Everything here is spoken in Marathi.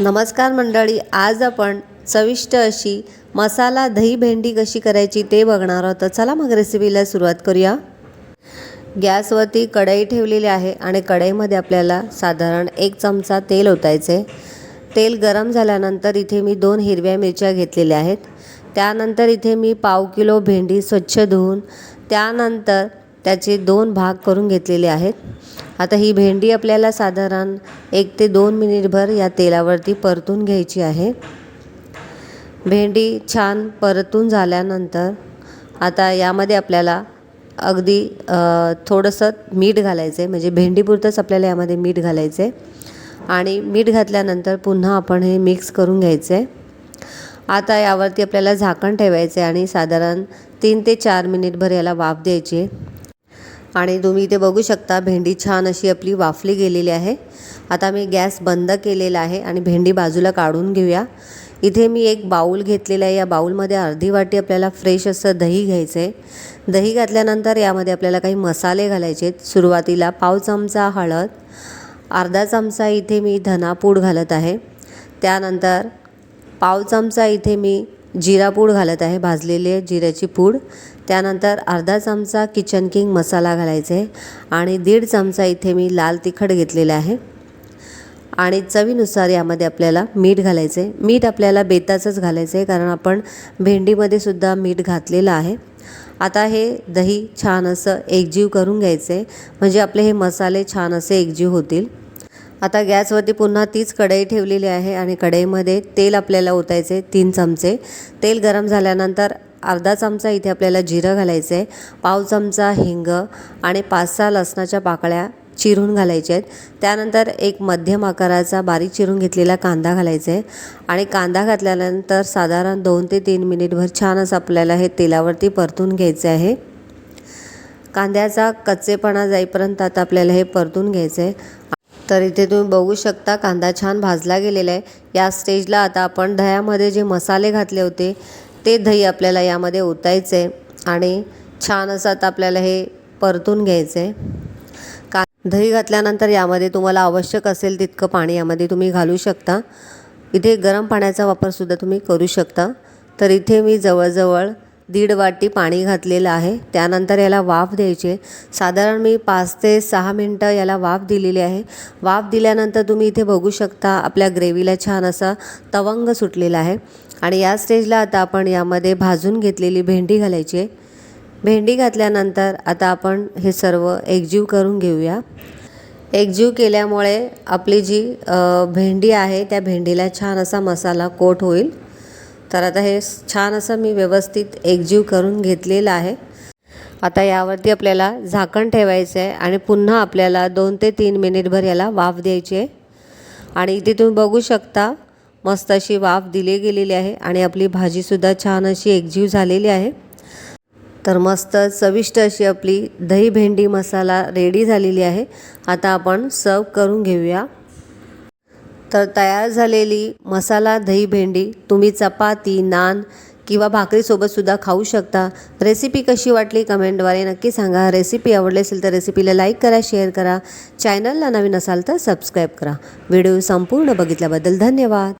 नमस्कार मंडळी आज आपण चविष्ट अशी मसाला दही भेंडी कशी करायची ते बघणार आहोत. तर चला मग रेसिपीला सुरुवात करूया. गॅसवरती कढई ठेवलेली आहे आणि कढईमध्ये आपल्याला साधारण एक चमचा तेल ओतायचे तेल गरम झाल्यानंतर इथे मी दोन हिरव्या मिरच्या घेतलेल्या आहेत. त्यानंतर इथे मी पाव किलो भेंडी स्वच्छ धुवून त्यानंतर त्याचे दोन भाग करून घेतलेले आहेत. आता ही भेंडी आपल्याला साधारण एक ते दोन मिनिटभर या तेलावरती परतून घ्यायची आहे. भेंडी छान परतून झाल्यानंतर आता यामध्ये आपल्याला अगदी थोडंसं मीठ घालायचं आहे म्हणजे भेंडीपुरतंच आपल्याला यामध्ये मीठ घालायचं आहे आणि मीठ घातल्यानंतर पुन्हा आपण हे मिक्स करून घ्यायचं आहे आता यावरती आपल्याला झाकण ठेवायचं आहे आणि साधारण तीन ते चार मिनिटभर याला वाफ द्यायची आहे. आणि तुम्ही इथे बघू शकता भेंडी छान अशी आपली वाफली गेलेली आहे. आता मी गॅस बंद केलेला आहे आणि भेंडी बाजूला काढून घेऊया. इथे मी एक बाऊल घेतलेला आहे. या बाऊलमध्ये अर्धी वाटी आपल्याला फ्रेश असं दही घ्यायचं आहे. दही घातल्यानंतर यामध्ये आपल्याला काही मसाले घालायचे आहेत. सुरुवातीला पाव चमचा हळद अर्धा चमचा इथे मी धनापूड घालत आहे. त्यानंतर पाव चमचा इथे मी जिरा पूड घालत आहे भाजलेले जिऱ्याची पूड. त्यानंतर अर्धा चमचा किचन किंग मसाला घालायचा आहे आणि दीड चमचा इथे मी लाल तिखट घेतलेले आहे. आणि चवीनुसार यामध्ये आपल्याला मीठ घालायचं. आहे मीठ आपल्याला बेताचंच घालायचं आहे कारण आपण भेंडीमध्ये सुद्धा मीठ घातलेलं आहे. आता हे दही छान असं एकजीव करून घ्यायचं. आहे म्हणजे आपले हे मसाले छान असे एकजीव होतील. आता गॅसवरती पुन्हा तीच कढई ठेवलेली आहे आणि कढईमध्ये तेल आपल्याला ओतायचे तीन चमचे. तेल गरम झाल्यानंतर अर्धा चमचा इथे आपल्याला जिरं घालायचं आहे पाव चमचा हिंग आणि पाच सहा लसणाच्या पाकळ्या चिरून घालायचे आहेत त्यानंतर एक मध्यम आकाराचा बारीक चिरून घेतलेला कांदा घालायचा आहे आणि कांदा घातल्यानंतर साधारण दोन ते तीन मिनिटभर छान असं आपल्याला हे तेलावरती परतून घ्यायचं आहे. कांद्याचा कच्चेपणा जाईपर्यंत आता आपल्याला हे परतून घ्यायचं आहे तर इथे तुम्ही बघू शकता कांदा छान भाजला गेलेला आहे. या स्टेजला आता आपण दह्यामध्ये जे मसाले घातले होते ते दही आपल्याला यामध्ये ओतायचं आहे आणि छान असं आता आपल्याला हे परतून घ्यायचं. आहे का दही घातल्यानंतर यामध्ये तुम्हाला आवश्यक असेल तितकं पाणी यामध्ये तुम्ही घालू शकता. इथे गरम पाण्याचा वापरसुद्धा तुम्ही करू शकता. तर इथे मी जवळजवळ दीड वाटी पाणी घातलेलं आहे. त्यानंतर याला वाफ द्यायची आहे. साधारण मी पाच ते सहा मिनटं याला वाफ दिलेली आहे. वाफ दिल्यानंतर तुम्ही इथे बघू शकता आपल्या ग्रेव्हीला छान असा तवंग सुटलेला आहे. आणि या स्टेजला आता आपण यामध्ये भाजून घेतलेली भेंडी घालायची आहे. भेंडी घातल्यानंतर आता आपण हे सर्व एकजीव करून घेऊया. एकजीव केल्यामुळे आपली जी भेंडी आहे त्या भेंडीला छान असा मसाला कोट होईल. तर आता हे छान असं मी व्यवस्थित एकजीव करून घेतलेलं आहे. आता यावरती आपल्याला झाकण ठेवायचं आहे आणि पुन्हा आपल्याला दोन ते तीन मिनिटभर याला वाफ द्यायची आहे. आणि इथे तुम्ही बघू शकता मस्त अशी वाफ दिली गेलेली आहे आणि आपली भाजीसुद्धा छान अशी एकजीव झालेली आहे. तर मस्त चविष्ट अशी आपली दही भेंडी मसाला रेडी झालेली आहे. आता आपण सर्व करून घेऊया. तर तयार झालेली मसाला दही भेंडी तुम्ही चपाती नान किंवा भाकरीसोबतसुद्धा खाऊ शकता. रेसिपी कशी वाटली कमेंटद्वारे नक्की सांगा. रेसिपी आवडली असेल तर रेसिपीला लाईक करा शेअर करा. चॅनलला नवीन असाल तर सबस्क्राईब करा. व्हिडिओ संपूर्ण बघितल्याबद्दल धन्यवाद.